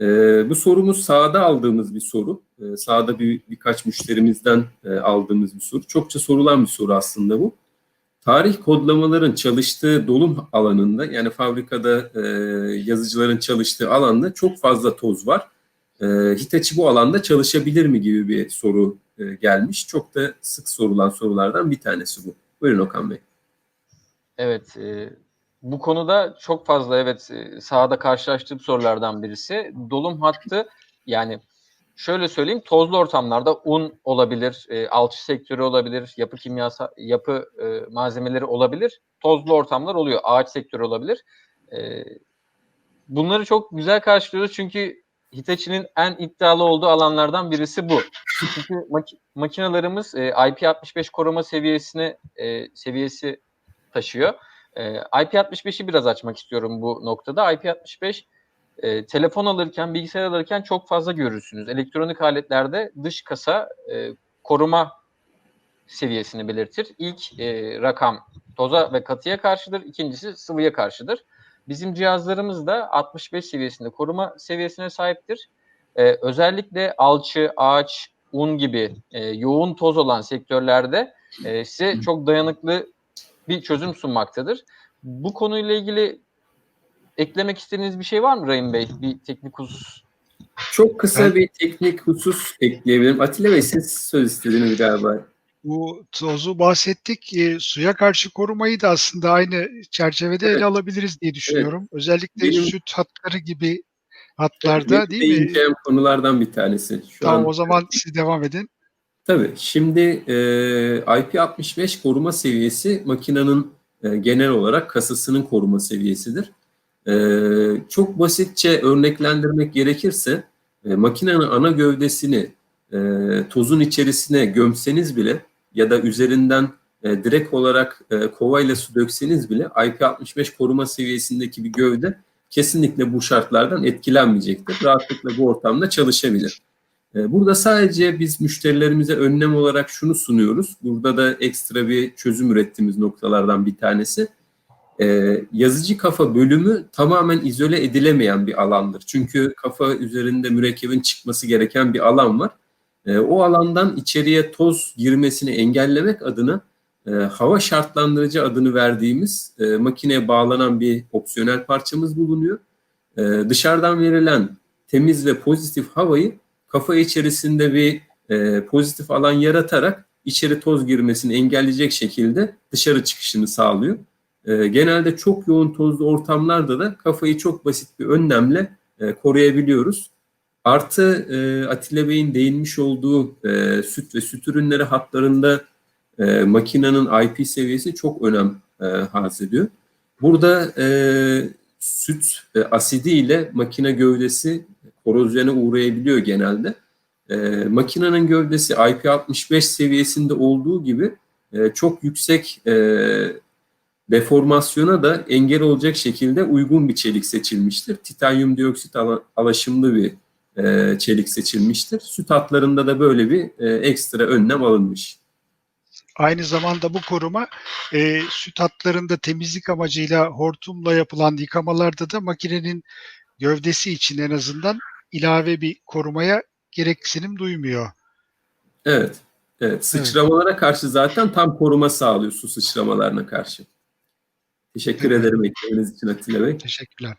E, bu sorumuz sahada aldığımız bir soru. E, sahada bir, birkaç müşterimizden e, aldığımız bir soru. Çokça sorulan bir soru aslında bu. Tarih kodlamaların çalıştığı dolum alanında yani fabrikada e, yazıcıların çalıştığı alanda çok fazla toz var. E, Hitachi bu alanda çalışabilir mi gibi bir soru e, gelmiş. Çok da sık sorulan sorulardan bir tanesi bu. Buyurun Okan Bey. Evet, e, bu konuda çok fazla evet e, sahada karşılaştığım sorulardan birisi. Dolum hattı yani şöyle söyleyeyim tozlu ortamlarda un olabilir, e, alçı sektörü olabilir, yapı kimyasal yapı e, malzemeleri olabilir. Tozlu ortamlar oluyor, ağaç sektörü olabilir. E, bunları çok güzel karşılıyoruz çünkü Hitachi'nin en iddialı olduğu alanlardan birisi bu. Çünkü mak- makinalarımız e, IP65 koruma seviyesine e, seviyesi taşıyor. E, IP65'i biraz açmak istiyorum bu noktada. IP65 e, telefon alırken, bilgisayar alırken çok fazla görürsünüz. Elektronik aletlerde dış kasa e, koruma seviyesini belirtir. İlk e, rakam toza ve katıya karşıdır. İkincisi sıvıya karşıdır. Bizim cihazlarımız da 65 seviyesinde koruma seviyesine sahiptir. E, özellikle alçı, ağaç, un gibi e, yoğun toz olan sektörlerde e, size çok dayanıklı bir çözüm sunmaktadır. Bu konuyla ilgili eklemek istediğiniz bir şey var mı Rahim Bey? Bir teknik husus. Çok kısa bir teknik husus ekleyebilirim. Atilla Bey siz söz istediniz galiba. Bu tozu bahsettik. E, suya karşı korumayı da aslında aynı çerçevede Evet. ele alabiliriz diye düşünüyorum. Özellikle Benim- süt hatları gibi hatlarda Benim değil mi? konulardan bir tanesi. Şu Tamam an o zaman siz devam edin. Tabii. Şimdi e, IP65 koruma seviyesi makinenin e, genel olarak kasasının koruma seviyesidir. E, çok basitçe örneklendirmek gerekirse e, makinenin ana gövdesini e, tozun içerisine gömseniz bile ya da üzerinden e, direkt olarak e, kovayla su dökseniz bile IP65 koruma seviyesindeki bir gövde kesinlikle bu şartlardan etkilenmeyecektir. Rahatlıkla bu ortamda çalışabilir. E, Burada sadece biz müşterilerimize önlem olarak şunu sunuyoruz. Burada da ekstra bir çözüm ürettiğimiz noktalardan bir tanesi. E, yazıcı kafa bölümü tamamen izole edilemeyen bir alandır. Çünkü kafa üzerinde mürekkebin çıkması gereken bir alan var. E, o alandan içeriye toz girmesini engellemek adına e, hava şartlandırıcı adını verdiğimiz e, makineye bağlanan bir opsiyonel parçamız bulunuyor. Dışarıdan verilen temiz ve pozitif havayı kafa içerisinde bir e, pozitif alan yaratarak içeri toz girmesini engelleyecek şekilde dışarı çıkışını sağlıyor. E, genelde çok yoğun tozlu ortamlarda da kafayı çok basit bir önlemle e, koruyabiliyoruz. Artı e, Atilla Bey'in değinmiş olduğu e, süt ve süt ürünleri hatlarında e, makinenin IP seviyesi çok önem e, arz ediyor. Burada e, süt e, asidi ile makine gövdesi korozyona uğrayabiliyor genelde. E, makinenin gövdesi IP65 seviyesinde olduğu gibi e, çok yüksek e, deformasyona da engel olacak şekilde uygun bir çelik seçilmiştir. Titanyum dioksit ala- alaşımlı bir e, çelik seçilmiştir. Süt hatlarında da böyle bir e, ekstra önlem alınmış. Aynı zamanda bu koruma e, süt hatlarında temizlik amacıyla hortumla yapılan yıkamalarda da makinenin gövdesi için en azından ilave bir korumaya gereksinim duymuyor. Evet. Evet. Sıçramalara karşı zaten tam koruma sağlıyor su sıçramalarına karşı. Teşekkür Evet. ederim eklemeniz için Atilla Bey. Teşekkürler.